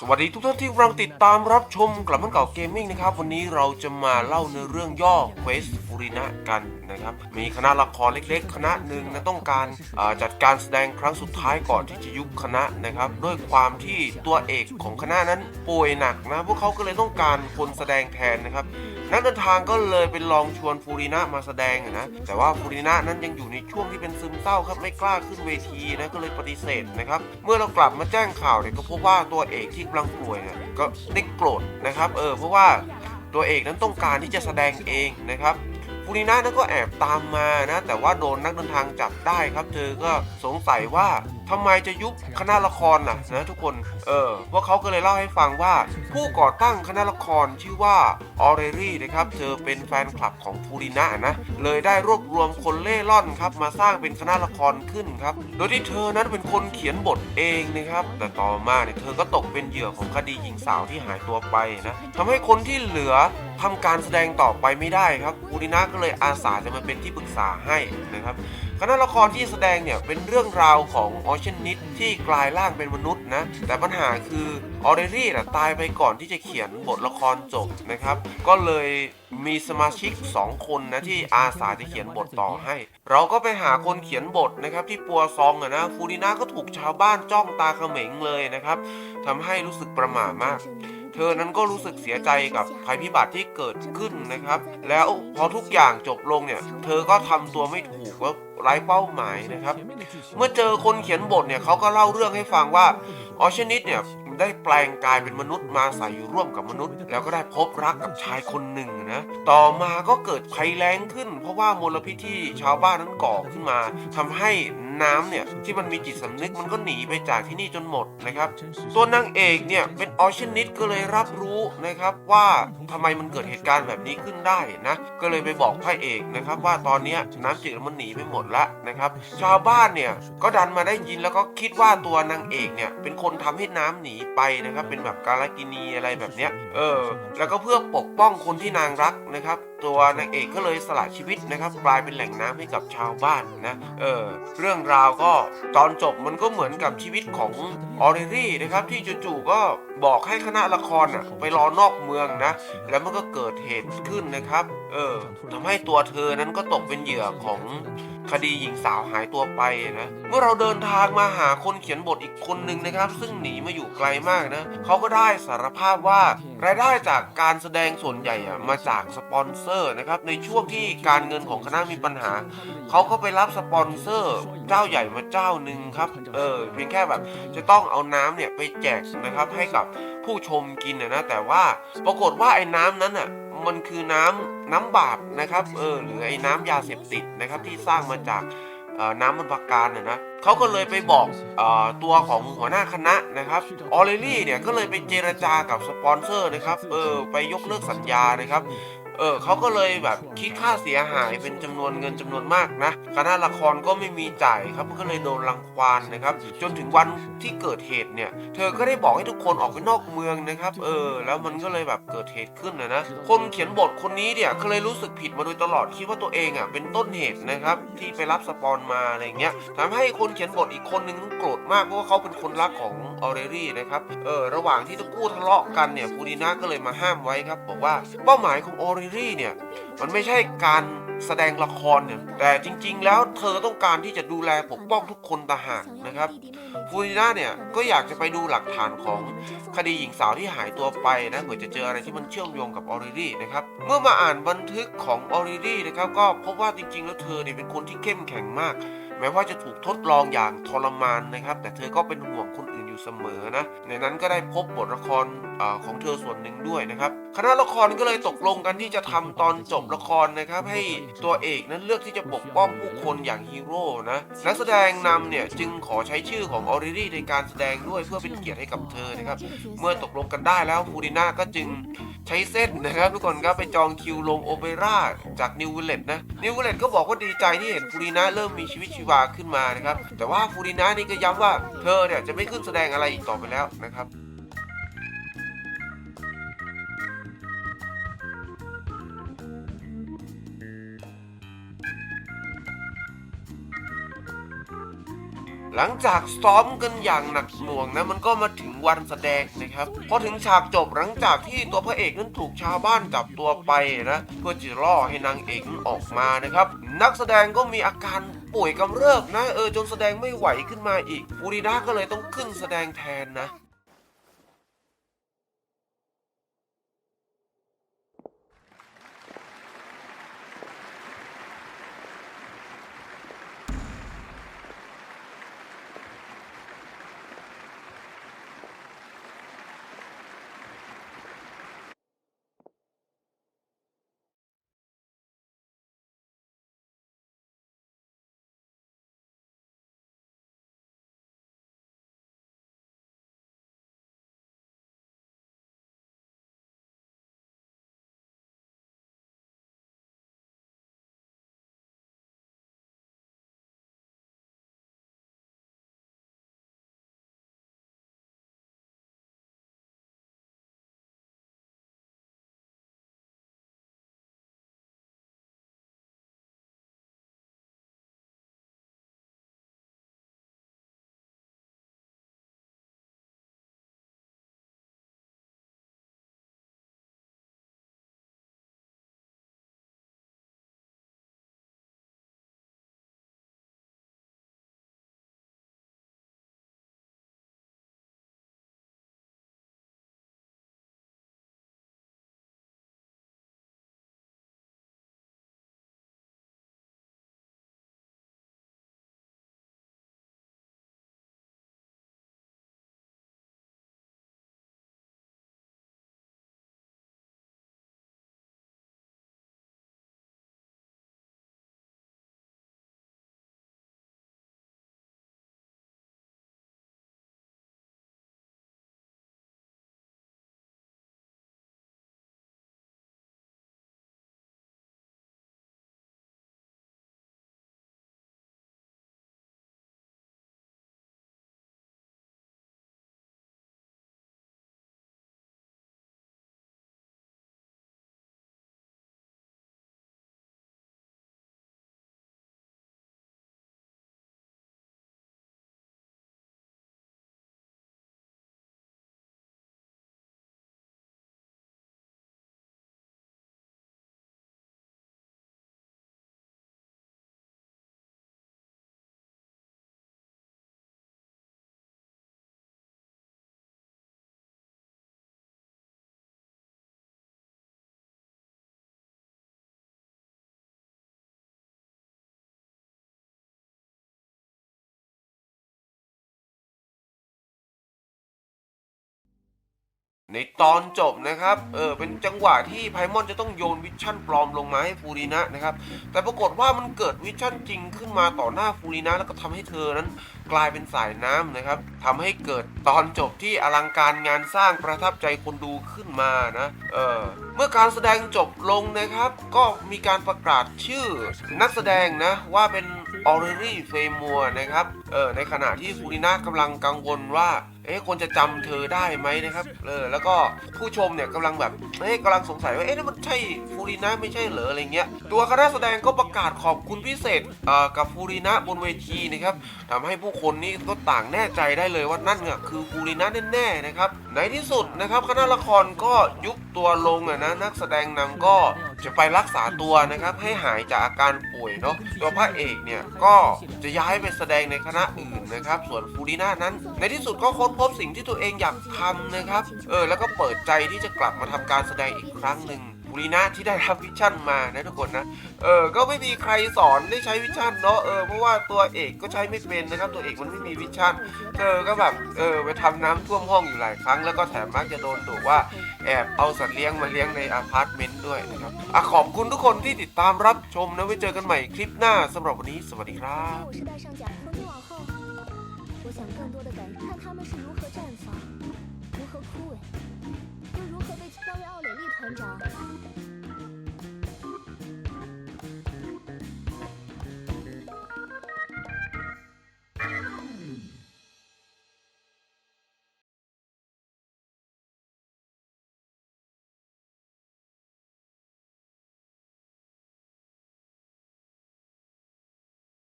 สวัสดีทุกท่านที่กำลังติดตามรับชมกลับมาเก่าเกมมิ่งนะครับ วันนี้เราจะมาเล่าในเรื่องย่อเควสฟูรินะกันนะครับ มีคณะละครเล็กๆ คณะหนึ่งนะต้องการจัดการแสดงครั้งสุดท้ายก่อนที่จะยุบคณะนะครับ ด้วยความที่ตัวเอกของคณะนั้นป่วยหนักนะพวกเขาก็เลยต้องการคนแสดงแทนนะครับนักเดินทางก็เลยเป็นลองชวนฟูรินะมาแสดงนะแต่ว่าฟูรินะนั้นยังอยู่ในช่วงที่เป็นซึมเศร้าครับไม่กล้าขึ้นเวทีนะก็เลยปฏิเสธนะครับเมื่อเรากลับมาแจ้งข่าวเนี่ยก็พบว่าตัวเอกที่กำลังป่วยเนี่ยก็ได้โกรธนะครับ เออเพราะว่าตัวเอกนั้นต้องการที่จะแสดงเองนะครับ ปูรินะนั้นก็แอบตามมานะ แต่ว่าโดนนักเดินทางจับได้ครับ เธอก็สงสัยว่าทำไมจะยุบคณะละครน่ะนะทุกคน เออพวกเขาก็เลยเล่าให้ฟังว่า ผู้ก่อตั้งคณะละครชื่อว่าออเรรี่นะครับเธอเป็นแฟนคลับของฟูรินะนะ เลยได้รวบรวมคนเล่ร่อนครับมาสร้างเป็นคณะละครขึ้นครับ โดยที่เธอนั้นเป็นคนเขียนบทเองนะครับ แต่ต่อมาเนี่ยเธอก็ตกเป็นเหยื่อของคดีหญิงสาวที่หายตัวไปนะทำให้คนที่เหลือทำการแสดงต่อไปไม่ได้ครับฟูรินะก็เลยอาสาจะมาเป็นที่ปรึกษาให้นะครับ ณะละครที่แสดงเนี่ยเป็นเรื่องราวของออเชนนิดที่กลายร่างเป็นมนุษย์นะ แต่ปัญหาคือออเรรี่นะตายไปก่อนที่จะเขียนบทละครจบนะครับ ก็เลยมีสมาชิก 2 คนนะที่อาสาจะเขียนบทต่อให้ เราก็ไปหาคนเขียนบทนะครับที่ปัวซองอะนะฟูรินาก็ถูกชาวบ้านจ้องตาเขม็งเลยนะครับทำให้รู้สึกประหม่ามาก เธอนั้นก็รู้สึกเสียใจกับภัยพิบัติที่เกิดขึ้นนะครับ แล้วพอทุกอย่างจบลงเนี่ย เธอก็ทำตัวไม่ถูกว่าไร้เป้าหมายนะครับ เมื่อเจอคนเขียนบทเนี่ยเขาก็เล่าเรื่องให้ฟังว่าออชนิดเนี่ยได้แปลงกายเป็นมนุษย์มาใส่อยู่ร่วมกับมนุษย์ แล้วก็ได้พบรักกับชายคนหนึ่งนะต่อมาก็เกิดภัยแล้งขึ้น เพราะว่ามลพิษที่ชาวบ้านนั้นก่อขึ้นมาทำให้ น้ำเนี่ยที่มันมีจิตสำนึกมันก็หนีไปจากที่นี่จนหมดนะครับ ตัวนางเอกเนี่ยเป็นออชนิดก็เลยรับรู้นะครับว่าทำไมมันเกิดเหตุการณ์แบบนี้ขึ้นได้นะก็เลยไปบอกพระเอกนะครับ ว่าตอนนี้น้ำจืดมันหนีไปหมดละนะครับ ชาวบ้านเนี่ยก็ดันมาได้ยินแล้วก็คิดว่าตัวนางเอกเนี่ยเป็นคนทำให้น้ำหนีไปนะครับ เป็นแบบกาลกินีอะไรแบบเนี้ยเออ แล้วก็เพื่อปกป้องคนที่นางรักนะครับ ตัวนางเอกก็เลยสละชีวิตนะครับกลายเป็นแหล่งน้ำให้กับชาวบ้านนะเออเรื่องราวก็ตอนจบมันก็เหมือนกับชีวิตของออเรรี่นะครับที่จู่ๆก็บอกให้คณะละครอะไปรอนอกเมืองนะ แล้วมันก็เกิดเหตุขึ้นนะครับ เออทำให้ตัวเธอนั้นก็ตกเป็นเหยื่อของคดีหญิงสาวหายตัวไปนะ เมื่อเราเดินทางมาหาคนเขียนบทอีกคนหนึ่งนะครับ ซึ่งหนีมาอยู่ไกลมากนะเขาก็ได้สารภาพว่ารายได้จากการแสดงส่วนใหญ่อะมาจากสปอนเซอร์นะครับ ในช่วงที่การเงินของคณะมีปัญหา เขาก็ไปรับสปอนเซอร์ เจ้าใหญ่มาเจ้าหนึ่งครับ เออเพียงแค่แบบจะต้องเอาน้ำเนี่ยไปแจกนะครับให้กับผู้ชมกินนะนะแต่ว่าปรากฏว่าไอ้น้ำนั้นอะมันคือน้ำน้ำบาปนะครับเออหรือไอ้น้ำยาเสพติดนะครับที่สร้างมาจากน้ำมันปาการนะนะเขาก็เลยไปบอกอตัวของหัวหน้าคณะนะครับออเรลี่เนี่ยก็เลยไปเจรจากับสปอนเซอร์นะครับเออไปยกเลิกสัญญานะครับ เออเขาก็เลยแบบคิดค่าเสียหายเป็นจำนวนเงินจำนวนมากนะคณะละครก็ไม่มีจ่ายครับก็เลยโดนรังควานนะครับ จนถึงวันที่เกิดเหตุเนี่ย เธอก็ได้บอกให้ทุกคนออกไปนอกเมืองนะครับ เออ แล้วมันก็เลยแบบเกิดเหตุขึ้นนะนะคนเขียนบทคนนี้เนี่ยก็เลยรู้สึกผิดมาโดยตลอดคิดว่าตัวเองอะเป็นต้นเหตุนะครับที่ไปรับสปอนมาอะไรเงี้ยทำให้คนเขียนบทอีกคนนึงต้องโกรธมากเพราะว่าเขาเป็นคนรักของออเรรี่นะครับเออระหว่างที่ทั้งคู่ทะเลาะกันเนี่ยฟูดินาก็เลยมาห้ามไว้ครับบอกว่าเป้าหมายของออเรรี่เนี่ย มันไม่ใช่การแสดงละครเนี่ย แต่จริง ๆ แล้วเธอต้องการที่จะดูแลปกป้องทุกคนต่างหากนะครับฟูริน่าเนี่ยก็อยากจะไปดูหลักฐานของคดีหญิงสาวที่หายตัวไปนะเผื่อจะเจออะไรที่มันเชื่อมโยงกับออริรี่นะครับเมื่อมาอ่านบันทึกของออริรี่นะครับก็พบว่าจริง ๆ แล้วเธอเนี่ยเป็นคนที่เข้มแข็งมาก แม้ว่าจะถูกทดลองอย่างทรมานนะครับ แต่เธอก็เป็นห่วงคนอื่น อยู่เสมอนะในนั้นก็ได้พบบทละครอของเธอส่วนหนึ่งด้วยนะครับคณะละครก็เลยตกลงกันที่จะทำตอนจบละครนะครับ ให้ตัวเอกนั้นเลือกที่จะปกป้องผู้คนอย่างฮีโร่นะนักแสดงนำเนี่ยจึงขอใช้ชื่อของออริรี่ในการแสดงด้วยเพื่อเป็นเกียรติให้กับเธอนะครับ เมื่อตกลงกันได้แล้วฟูดิน่าก็จึงใช้เส้นนะครับทุกคนครับไปจองคิวลงโอเปร่าจากนิววิลเลตนะนิววิลเลตก็บอกว่าดีใจที่เห็นฟูดิน่าเริ่มมีชีวิตชีวาขึ้นมานะครับแต่ว่าฟูดิน่านี่ก็ย้ำว่าเธอเนี่ยจะไม่ขึ้นแสดงอะไรอีกต่อไปแล้วนะครับหหลังจากซ้อมกันอย่างหนักหน่วงนะมันก็มาถึงวันแสดงนะครับพอถึงฉากจบหลังจากที่ตัวพระเอกนั้นถูกชาวบ้านจับตัวไปนะเพื่อจะล่อให้นางเอกนั้นออกมานะครับ นักแสดงก็มีอาการ ป่วยกำเริบนะเออจนแสดงไม่ไหวขึ้นมาอีกฟูรินาก็เลยต้องขึ้นแสดงแทนนะ ในตอนจบนะครับ เออ เป็นจังหวะที่ไพมอนจะต้องโยนวิชั่นปลอมลงมาให้ฟูรินะนะครับ แต่ปรากฏว่ามันเกิดวิชั่นจริงขึ้นมาต่อหน้าฟูรินะแล้วก็ทำให้เธอนั้นกลายเป็นสายน้ำนะครับทำให้เกิดตอนจบที่อลังการงานสร้างประทับใจคนดูขึ้นมานะเออเมื่อการแสดงจบลงนะครับ ก็มีการประกาศชื่อนักแสดงนะว่าเป็นออเรรี่เฟมัวนะครับเออในขณะที่ฟูรินะกำลังกังวลว่าเอ๊ะคนจะจำเธอได้ไหมนะครับเออแล้วก็ผู้ชมเนี่ยกำลังแบบเอ๊ะกำลังสงสัยว่าเอ๊ะนี่มันใช่ฟูรินะไม่ใช่เหรออะไรเงี้ยตัวคณะแสดงก็ประกาศขอบคุณพิเศษเอ่อกับฟูรินะบนเวทีนะครับทำให้ผู้คนนี่ก็ต่างแน่ใจได้เลยว่านั่นเนี่ยคือฟูรินะแน่ๆนะครับในที่สุดนะครับคณะละครก็ยุบตัวลงอะนะนักแสดงนำก็จะไปรักษาตัวนะครับให้หายจากอาการป่วยเนาะตัวพระเอกเนี่ยก็จะย้ายไปแสดงในคณะอื่นนะครับ ส่วนฟูริน่านั้น ในที่สุดก็ค้นพบสิ่งที่ตัวเองอยากทำนะครับ เออแล้วก็เปิดใจที่จะกลับมาทำการแสดงอีกครั้งหนึ่ง ฟูริน่าที่ได้รับวิชั่นมานะทุกคนนะเออก็ไม่มีใครสอนได้ใช้วิชั่นเนาะเออเพราะว่าตัวเอกก็ใช้ไม่เป็นนะครับ ตัวเอกมันไม่มีวิชั่นเธอก็แบบเออไปทำน้ำท่วมห้องอยู่หลายครั้ง แล้วก็แถมมักจะโดนดุว่าแอบเอาสัตว์เลี้ยงมาเลี้ยงในอพาร์ตเมนต์ด้วยนะครับอะขอบคุณทุกคนที่ติดตามรับชมนะไว้เจอกันใหม่คลิปหน้าสำหรับวันนี้สวัสดีครับ 奥利奥利力团长。